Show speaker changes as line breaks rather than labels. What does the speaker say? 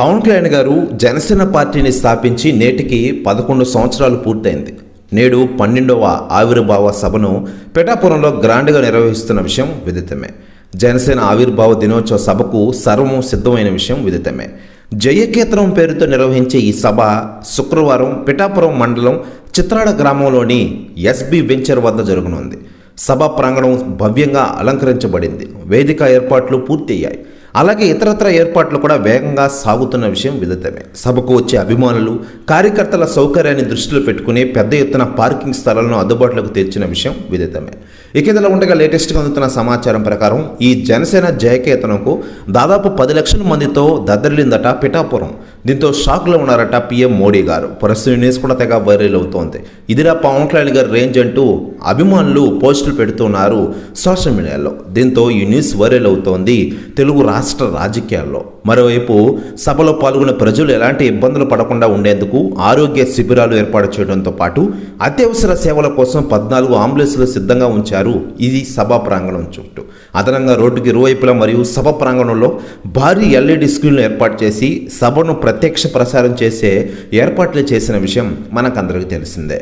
పవన్ కళ్యాణ్ గారు జనసేన పార్టీని స్థాపించి నేటికి పదకొండు సంవత్సరాలు పూర్తయింది. నేడు పన్నెండవ ఆవిర్భావ సభను పిఠాపురంలో గ్రాండ్గా నిర్వహిస్తున్న విషయం విదితమే. జనసేన ఆవిర్భావ దినోత్సవ సభకు సర్వం సిద్ధమైన విషయం విదితమే. జయకేత్రం పేరుతో నిర్వహించే ఈ సభ శుక్రవారం పిఠాపురం మండలం చిత్రాడ గ్రామంలోని ఎస్బి వెంచర్ వద్ద జరగనుంది. సభ ప్రాంగణం భవ్యంగా అలంకరించబడింది. వేదిక ఏర్పాట్లు పూర్తయ్యాయి. అలాగే ఇతరత్ర ఏర్పాట్లు కూడా వేగంగా సాగుతున్న విషయం విదితమే. సభకు వచ్చే అభిమానులు కార్యకర్తల సౌకర్యాన్ని దృష్టిలో పెట్టుకుని పెద్ద ఎత్తున పార్కింగ్ స్థలాలను అందుబాటులోకి తెచ్చిన విషయం విదితమే. ఇక ఇదిలా ఉండగా లేటెస్ట్గా అందుతున్న సమాచారం ప్రకారం ఈ జనసేన జయకేతనకు దాదాపు పది లక్షల మందితో దద్దరిల్లిందట పిఠాపురం. దీంతో షాక్లో ఉన్నారట పీఎం మోడీ గారు. ప్రస్తుత న్యూస్ కూడా తెగ వైరల్ అవుతోంది. ఇదిరా పవన్ కళ్యాణ్ గారి రేంజ్ అంటూ అభిమానులు పోస్టులు పెడుతున్నారు సోషల్ మీడియాలో. దీంతో ఈ న్యూస్ వైరల్ అవుతోంది తెలుగు రాష్ట్ర రాజకీయాల్లో. మరోవైపు సభలో పాల్గొనే ప్రజలు ఎలాంటి ఇబ్బందులు పడకుండా ఉండేందుకు ఆరోగ్య శిబిరాలు ఏర్పాటు చేయడంతో పాటు అత్యవసర సేవల కోసం పద్నాలుగు అంబులెన్సులు సిద్ధంగా ఉంచారు ఇది సభా ప్రాంగణం చుట్టూ. అదనంగా రోడ్డుకి ఇరువైపులా మరియు సభ ప్రాంగణంలో భారీ ఎల్ఈడి స్క్రీన్లు ఏర్పాటు చేసి సభను ప్రత్యక్ష ప్రసారం చేసే ఏర్పాట్లు చేసిన విషయం మనకందరికీ తెలిసిందే.